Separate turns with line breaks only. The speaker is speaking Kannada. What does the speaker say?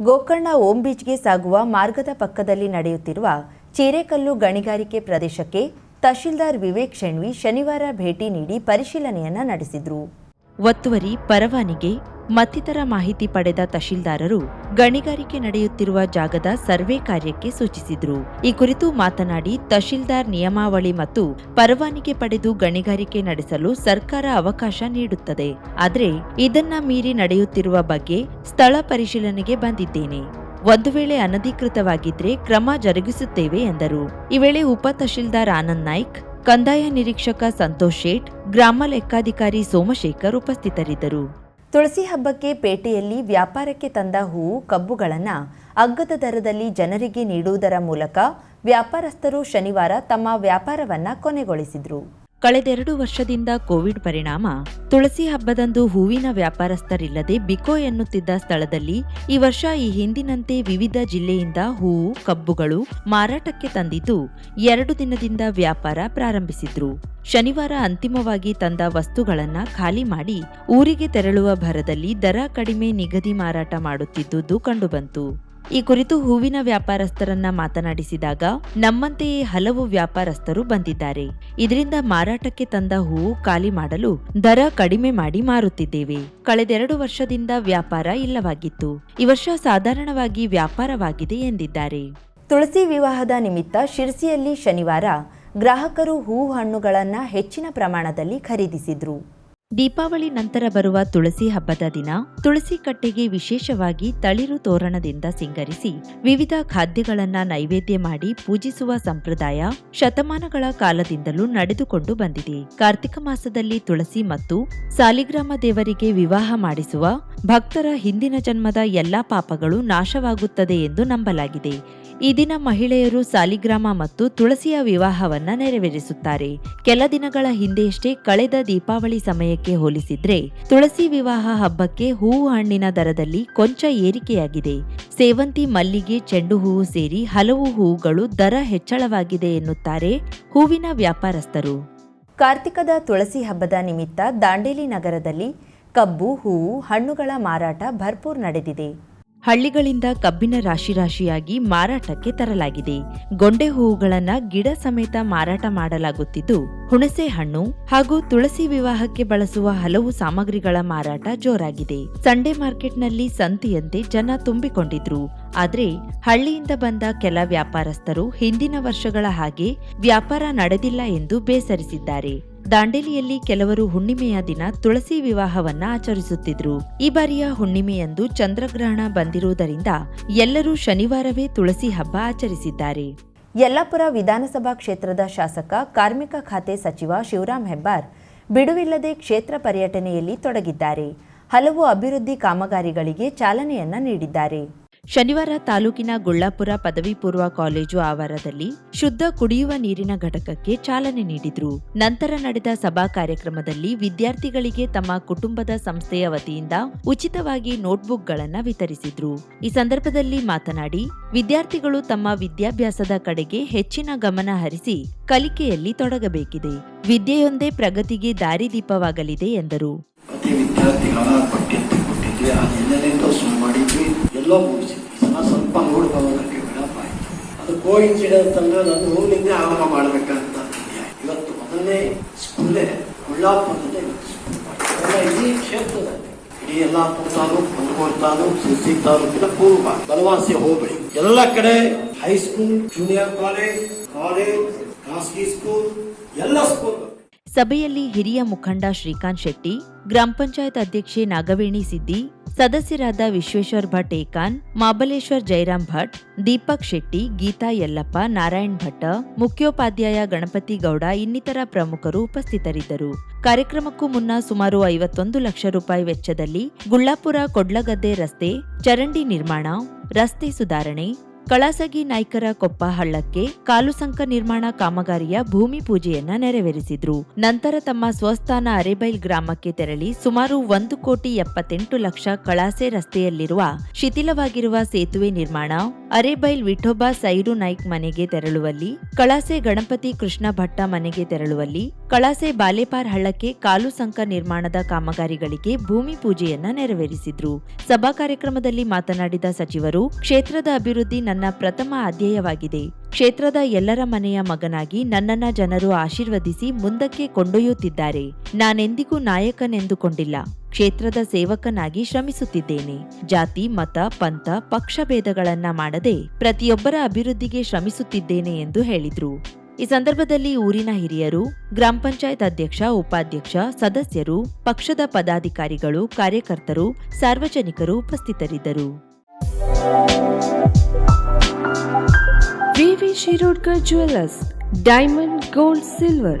ಗೋಕರ್ಣ ಓಂ ಬೀಚ್ಗೆ ಸಾಗುವ ಮಾರ್ಗದ ಪಕ್ಕದಲ್ಲಿ ನಡೆಯುತ್ತಿರುವ ಚೀರೆಕಲ್ಲು ಗಣಿಗಾರಿಕೆ ಪ್ರದೇಶಕ್ಕೆ ತಹಶೀಲ್ದಾರ್ ವಿವೇಕ್ ಶೆಣ್ವಿ ಶನಿವಾರ ಭೇಟಿ ನೀಡಿ ಪರಿಶೀಲನೆಯನ್ನ ನಡೆಸಿದ್ರು. ಒತ್ತುವರಿ ಪರವಾನಿಗೆ ಮತ್ತಿತರ ಮಾಹಿತಿ ಪಡೆದ ತಹಶೀಲ್ದಾರರು ಗಣಿಗಾರಿಕೆ ನಡೆಯುತ್ತಿರುವ ಜಾಗದ ಸರ್ವೆ ಕಾರ್ಯಕ್ಕೆ ಸೂಚಿಸಿದ್ರು. ಈ ಕುರಿತು ಮಾತನಾಡಿ ತಹಶೀಲ್ದಾರ್ ನಿಯಮಾವಳಿ ಮತ್ತು ಪರವಾನಿಗೆ ಪಡೆದು ಗಣಿಗಾರಿಕೆ ನಡೆಸಲು ಸರ್ಕಾರ ಅವಕಾಶ ನೀಡುತ್ತದೆ. ಆದರೆ ಇದನ್ನ ಮೀರಿ ನಡೆಯುತ್ತಿರುವ ಬಗ್ಗೆ ಸ್ಥಳ ಪರಿಶೀಲನೆಗೆ ಬಂದಿದ್ದೇನೆ. ಒಂದು ವೇಳೆ ಅನಧಿಕೃತವಾಗಿದ್ರೆ ಕ್ರಮ ಜರುಗಿಸುತ್ತೇವೆ ಎಂದರು. ಈ ವೇಳೆ ಉಪ ತಹಶೀಲ್ದಾರ್ ಆನಂದ್ ನಾಯ್ಕ್ ಕಂದಾಯ ನಿರೀಕ್ಷಕ ಸಂತೋಷ್ ಶೇಟ್, ಗ್ರಾಮ ಲೆಕ್ಕಾಧಿಕಾರಿ ಸೋಮಶೇಖರ್ ಉಪಸ್ಥಿತರಿದ್ದರು. ತುಳಸಿ ಹಬ್ಬಕ್ಕೆ ಪೇಟೆಯಲ್ಲಿ ವ್ಯಾಪಾರಕ್ಕೆ ತಂದ ಹೂವು ಕಬ್ಬುಗಳನ್ನು ಅಗ್ಗದ ದರದಲ್ಲಿ ಜನರಿಗೆ ನೀಡುವುದರ ಮೂಲಕ ವ್ಯಾಪಾರಸ್ಥರು ಶನಿವಾರ ತಮ್ಮ ವ್ಯಾಪಾರವನ್ನ ಕೊನೆಗೊಳಿಸಿದ್ರು. ಕಳೆದೆರಡು ವರ್ಷದಿಂದ ಕೋವಿಡ್ ಪರಿಣಾಮ. ತುಳಸಿ ಹಬ್ಬದಂದು ಹೂವಿನ ವ್ಯಾಪಾರಸ್ಥರಿಲ್ಲದೆ ಬಿಕೋ ಎನ್ನುತ್ತಿದ್ದ ಸ್ಥಳದಲ್ಲಿ ಈ ವರ್ಷ ಈ ಹಿಂದಿನಂತೆ ವಿವಿಧ ಜಿಲ್ಲೆಯಿಂದ ಹೂವು ಕಬ್ಬುಗಳು ಮಾರಾಟಕ್ಕೆ ತಂದಿದ್ದು ಎರಡು ದಿನದಿಂದ ವ್ಯಾಪಾರ ಪ್ರಾರಂಭಿಸಿದ್ರು. ಶನಿವಾರ ಅಂತಿಮವಾಗಿ ತಂದ ವಸ್ತುಗಳನ್ನ ಖಾಲಿ ಮಾಡಿ ಊರಿಗೆ ತೆರಳುವ ಭರದಲ್ಲಿ ದರ ಕಡಿಮೆ ನಿಗದಿ ಮಾರಾಟ ಮಾಡುತ್ತಿದ್ದುದು ಕಂಡುಬಂತು. ಈ ಕುರಿತು ಹೂವಿನ ವ್ಯಾಪಾರಸ್ಥರನ್ನ ಮಾತನಾಡಿಸಿದಾಗ ನಮ್ಮಂತೆಯೇ ಹಲವು ವ್ಯಾಪಾರಸ್ಥರು ಬಂದಿದ್ದಾರೆ. ಇದರಿಂದ ಮಾರಾಟಕ್ಕೆ ತಂದ ಹೂವು ಖಾಲಿ ಮಾಡಲು ದರ ಕಡಿಮೆ ಮಾಡಿ ಮಾರುತ್ತಿದ್ದೇವೆ. ಕಳೆದೆರಡು ವರ್ಷದಿಂದ ವ್ಯಾಪಾರ ಇಲ್ಲವಾಗಿತ್ತು. ಈ ವರ್ಷ ಸಾಧಾರಣವಾಗಿ ವ್ಯಾಪಾರವಾಗಿದೆ ಎಂದಿದ್ದಾರೆ. ತುಳಸಿ ವಿವಾಹದ ನಿಮಿತ್ತ ಶಿರ್ಸಿಯಲ್ಲಿ ಶನಿವಾರ ಗ್ರಾಹಕರು ಹೂವು ಹಣ್ಣುಗಳನ್ನು ಹೆಚ್ಚಿನ ಪ್ರಮಾಣದಲ್ಲಿ ಖರೀದಿಸಿದ್ರು. ದೀಪಾವಳಿ ನಂತರ ಬರುವ ತುಳಸಿ ಹಬ್ಬದ ದಿನ ತುಳಸಿ ಕಟ್ಟೆಗೆ ವಿಶೇಷವಾಗಿ ತಳಿರು ತೋರಣದಿಂದ ಸಿಂಗರಿಸಿ ವಿವಿಧ ಖಾದ್ಯಗಳನ್ನ ನೈವೇದ್ಯ ಮಾಡಿ ಪೂಜಿಸುವ ಸಂಪ್ರದಾಯ ಶತಮಾನಗಳ ಕಾಲದಿಂದಲೂ ನಡೆದುಕೊಂಡು ಬಂದಿದೆ. ಕಾರ್ತಿಕ ಮಾಸದಲ್ಲಿ ತುಳಸಿ ಮತ್ತು ಸಾಲಿಗ್ರಾಮ ದೇವರಿಗೆ ವಿವಾಹ ಮಾಡಿಸುವ ಭಕ್ತರ ಹಿಂದಿನ ಜನ್ಮದ ಎಲ್ಲಾ ಪಾಪಗಳು ನಾಶವಾಗುತ್ತದೆ ಎಂದು ನಂಬಲಾಗಿದೆ. ಈ ದಿನ ಮಹಿಳೆಯರು ಸಾಲಿಗ್ರಾಮ ಮತ್ತು ತುಳಸಿಯ ವಿವಾಹವನ್ನ ನೆರವೇರಿಸುತ್ತಾರೆ. ಕೆಲ ದಿನಗಳ ಹಿಂದೆಯಷ್ಟೇ ಕಳೆದ ದೀಪಾವಳಿ ಸಮಯಕ್ಕೆ ಹೋಲಿಸಿದ್ರೆ ತುಳಸಿ ವಿವಾಹ ಹಬ್ಬಕ್ಕೆ ಹೂವು ಹಣ್ಣಿನ ದರದಲ್ಲಿ ಕೊಂಚ ಏರಿಕೆಯಾಗಿದೆ. ಸೇವಂತಿ, ಮಲ್ಲಿಗೆ, ಚೆಂಡು ಹೂವು ಸೇರಿ ಹಲವು ಹೂವುಗಳು ದರ ಹೆಚ್ಚಳವಾಗಿದೆ ಎನ್ನುತ್ತಾರೆ ಹೂವಿನ ವ್ಯಾಪಾರಸ್ಥರು. ಕಾರ್ತಿಕದ ತುಳಸಿ ಹಬ್ಬದ ನಿಮಿತ್ತ ದಾಂಡೇಲಿ ನಗರದಲ್ಲಿ ಕಬ್ಬು, ಹೂವು, ಹಣ್ಣುಗಳ ಮಾರಾಟ ಭರ್ಪೂರ್ ನಡೆದಿದೆ. ಹಳ್ಳಿಗಳಿಂದ ಕಬ್ಬಿನ ರಾಶಿ ರಾಶಿಯಾಗಿ ಮಾರಾಟಕ್ಕೆ ತರಲಾಗಿದೆ. ಗೊಂಡೆ ಹೂವುಗಳನ್ನ ಗಿಡ ಸಮೇತ ಮಾರಾಟ ಮಾಡಲಾಗುತ್ತಿದ್ದು, ಹುಣಸೆ ಹಣ್ಣು ಹಾಗೂ ತುಳಸಿ ವಿವಾಹಕ್ಕೆ ಬಳಸುವ ಹಲವು ಸಾಮಗ್ರಿಗಳ ಮಾರಾಟ ಜೋರಾಗಿದೆ. ಸಂಡೇ ಮಾರ್ಕೆಟ್ನಲ್ಲಿ ಸಂತೆಯಂತೆ ಜನ ತುಂಬಿಕೊಂಡಿದ್ರು. ಆದ್ರೆ, ಹಳ್ಳಿಯಿಂದ ಬಂದ ಕೆಲ ವ್ಯಾಪಾರಸ್ಥರು ಹಿಂದಿನ ವರ್ಷಗಳ ಹಾಗೆ ವ್ಯಾಪಾರ ನಡೆದಿಲ್ಲ ಎಂದು ಬೇಸರಿಸಿದ್ದಾರೆ. ದಾಂಡೇಲಿಯಲ್ಲಿ ಕೆಲವರು ಹುಣ್ಣಿಮೆಯ ದಿನ ತುಳಸಿ ವಿವಾಹವನ್ನ ಆಚರಿಸುತ್ತಿದ್ರು. ಈ ಬಾರಿಯ ಹುಣ್ಣಿಮೆಯಂದು ಚಂದ್ರಗ್ರಹಣ ಬಂದಿರುವುದರಿಂದ ಎಲ್ಲರೂ ಶನಿವಾರವೇ ತುಳಸಿ ಹಬ್ಬ ಆಚರಿಸಿದ್ದಾರೆ. ಯಲ್ಲಾಪುರ ವಿಧಾನಸಭಾ ಕ್ಷೇತ್ರದ ಶಾಸಕ, ಕಾರ್ಮಿಕ ಖಾತೆ ಸಚಿವ ಶಿವರಾಂ ಹೆಬ್ಬಾರ್ ಬಿಡುವಿಲ್ಲದೆ ಕ್ಷೇತ್ರ ಪರ್ಯಟನೆಯಲ್ಲಿ ತೊಡಗಿದ್ದಾರೆ. ಹಲವು ಅಭಿವೃದ್ಧಿ ಕಾಮಗಾರಿಗಳಿಗೆ ಚಾಲನೆಯನ್ನ ನೀಡಿದ್ದಾರೆ. ಶನಿವಾರ ತಾಲೂಕಿನ ಗುಳ್ಳಾಪುರ ಪದವಿ ಪೂರ್ವ ಕಾಲೇಜು ಆವರಣದಲ್ಲಿ ಶುದ್ಧ ಕುಡಿಯುವ ನೀರಿನ ಘಟಕಕ್ಕೆ ಚಾಲನೆ ನೀಡಿದ್ರು. ನಂತರ ನಡೆದ ಸಭಾ ಕಾರ್ಯಕ್ರಮದಲ್ಲಿ ವಿದ್ಯಾರ್ಥಿಗಳಿಗೆ ತಮ್ಮ ಕುಟುಂಬದ ಸಂಸ್ಥೆಯ ವತಿಯಿಂದ ಉಚಿತವಾಗಿ ನೋಟ್ಬುಕ್ಗಳನ್ನು ವಿತರಿಸಿದ್ರು. ಈ ಸಂದರ್ಭದಲ್ಲಿ ಮಾತನಾಡಿ, ವಿದ್ಯಾರ್ಥಿಗಳು ತಮ್ಮ ವಿದ್ಯಾಭ್ಯಾಸದ ಕಡೆಗೆ ಹೆಚ್ಚಿನ ಗಮನ ಹರಿಸಿ ಕಲಿಕೆಯಲ್ಲಿ ತೊಡಗಬೇಕಿದೆ. ವಿದ್ಯೆಯೊಂದೇ ಪ್ರಗತಿಗೆ ದಾರಿದೀಪವಾಗಲಿದೆ ಎಂದರು.
ಎಲ್ಲೋ ಮುಗಿಸಿದ್ವಿ ಜನ ಸ್ವಲ್ಪ ನೋಡಿ ಬರೋದಕ್ಕೆ ವಿಳಂಬ ಆಯಿತು. ಅದು ಕೋ ಇನ್ಸಿಡೆನ್ಸ್ ಅಂದ್ರೆ ನಾನು ಊರಿನಿಂದ ಆರಂಭ ಮಾಡಬೇಕಂತ. ಇವತ್ತು ಮೊದಲನೇ ಸ್ಕೂಲೇ ಉಳ್ಳಾಪುರದಲ್ಲೇ ಇವತ್ತು ಸ್ಕೂಲ್ ಇಡೀ ಕ್ಷೇತ್ರದಲ್ಲಿ, ಇಡೀ ಯಲ್ಲಾಪುರ ತಾಲೂಕು ಕುಂದಗೋಳ ತಾಲೂಕು ಸಿರ್ಸಿ ತಾಲೂಕಿನ ಪೂರ್ವ ಬನವಾಸಿ ಹೋಬಳಿ. ಎಲ್ಲ ಕಡೆ high school junior college college ಖಾಸಗಿ ಸ್ಕೂಲ್ ಎಲ್ಲ ಸ್ಕೂಲ್
ಸಭೆಯಲ್ಲಿ ಹಿರಿಯ ಮುಖಂಡ ಶ್ರೀಕಾಂತ್ ಶೆಟ್ಟಿ ಗ್ರಾಮ ಪಂಚಾಯತ್ ಅಧ್ಯಕ್ಷೆ ನಾಗವೇಣಿ ಸಿದ್ದಿ, ಸದಸ್ಯರಾದ ವಿಶ್ವೇಶ್ವರ್ ಭಟ್ ಏಕಾನ್, ಮಾಬಲೇಶ್ವರ್ ಜಯರಾಮ್ ಭಟ್, ದೀಪಕ್ ಶೆಟ್ಟಿ, ಗೀತಾ ಯಲ್ಲಪ್ಪ, ನಾರಾಯಣ್ ಭಟ್, ಮುಖ್ಯೋಪಾಧ್ಯಾಯ ಗಣಪತಿ ಗೌಡ ಇನ್ನಿತರ ಪ್ರಮುಖರು ಉಪಸ್ಥಿತರಿದ್ದರು. ಕಾರ್ಯಕ್ರಮಕ್ಕೂ ಮುನ್ನ ಸುಮಾರು ಐವತ್ತೊಂದು ಲಕ್ಷ ರೂಪಾಯಿ ವೆಚ್ಚದಲ್ಲಿ ಗುಳ್ಳಾಪುರ ಕೊಡ್ಲಗದ್ದೆ ರಸ್ತೆ ಚರಂಡಿ ನಿರ್ಮಾಣ, ರಸ್ತೆ ಸುಧಾರಣೆ ಕಳಸಗಿ ನಾಯ್ಕರ ಕೊಪ್ಪ ಹಳ್ಳಕ್ಕೆ ಕಾಲುಸಂಕ ನಿರ್ಮಾಣ ಕಾಮಗಾರಿಯ ಭೂಮಿ ಪೂಜೆಯನ್ನ ನೆರವೇರಿಸಿದ್ರು. ನಂತರ ತಮ್ಮ ಸ್ವಸ್ಥಾನ ಅರೆಬೈಲ್ ಗ್ರಾಮಕ್ಕೆ ತೆರಳಿ ಸುಮಾರು ಒಂದು ಕೋಟಿ ಎಪ್ಪತ್ತೆಂಟು ಲಕ್ಷ ಕಳಾಸೆ ರಸ್ತೆಯಲ್ಲಿರುವ ಶಿಥಿಲವಾಗಿರುವ ಸೇತುವೆ ನಿರ್ಮಾಣ, ಅರೆಬೈಲ್ ವಿಠೋಬಾ ಸೈರು ನಾಯ್ಕ್ ಮನೆಗೆ ತೆರಳುವಲ್ಲಿ, ಕಳಾಸೆ ಗಣಪತಿ ಕೃಷ್ಣ ಭಟ್ಟ ಮನೆಗೆ ತೆರಳುವಲ್ಲಿ, ಕಳಾಸೆ ಬಾಲೇಪಾರ್ ಹಳ್ಳಕ್ಕೆ ಕಾಲು ಸಂಕ ನಿರ್ಮಾಣದ ಕಾಮಗಾರಿಗಳಿಗೆ ಭೂಮಿ ಪೂಜೆಯನ್ನ ನೆರವೇರಿಸಿದ್ರು. ಸಭಾ ಕಾರ್ಯಕ್ರಮದಲ್ಲಿ ಮಾತನಾಡಿದ ಸಚಿವರು, ಕ್ಷೇತ್ರದ ಅಭಿವೃದ್ಧಿ ನನ್ನ ಪ್ರಥಮ ಅಧ್ಯಯವಾಗಿದೆ. ಕ್ಷೇತ್ರದ ಎಲ್ಲರ ಮನೆಯ ಮಗನಾಗಿ ನನ್ನನ್ನ ಜನರು ಆಶೀರ್ವದಿಸಿ ಮುಂದಕ್ಕೆ ಕೊಂಡೊಯ್ಯುತ್ತಿದ್ದಾರೆ. ನಾನೆಂದಿಗೂ ನಾಯಕನೆಂದುಕೊಂಡಿಲ್ಲ. ಕ್ಷೇತ್ರದ ಸೇವಕನಾಗಿ ಶ್ರಮಿಸುತ್ತಿದ್ದೇನೆ. ಜಾತಿ, ಮತ, ಪಂಥ, ಪಕ್ಷ ಭೇದಗಳನ್ನ ಮಾಡದೆ ಪ್ರತಿಯೊಬ್ಬರ ಅಭಿವೃದ್ಧಿಗೆ ಶ್ರಮಿಸುತ್ತಿದ್ದೇನೆ ಎಂದು ಹೇಳಿದ್ರು. ಈ ಸಂದರ್ಭದಲ್ಲಿ ಊರಿನ ಹಿರಿಯರು, ಗ್ರಾಮ ಪಂಚಾಯತ್ ಅಧ್ಯಕ್ಷ, ಉಪಾಧ್ಯಕ್ಷ, ಸದಸ್ಯರು, ಪಕ್ಷದ ಪದಾಧಿಕಾರಿಗಳು, ಕಾರ್ಯಕರ್ತರು, ಸಾರ್ವಜನಿಕರು ಉಪಸ್ಥಿತರಿದ್ದರು.
V V Shirodkar jewellers diamond gold silver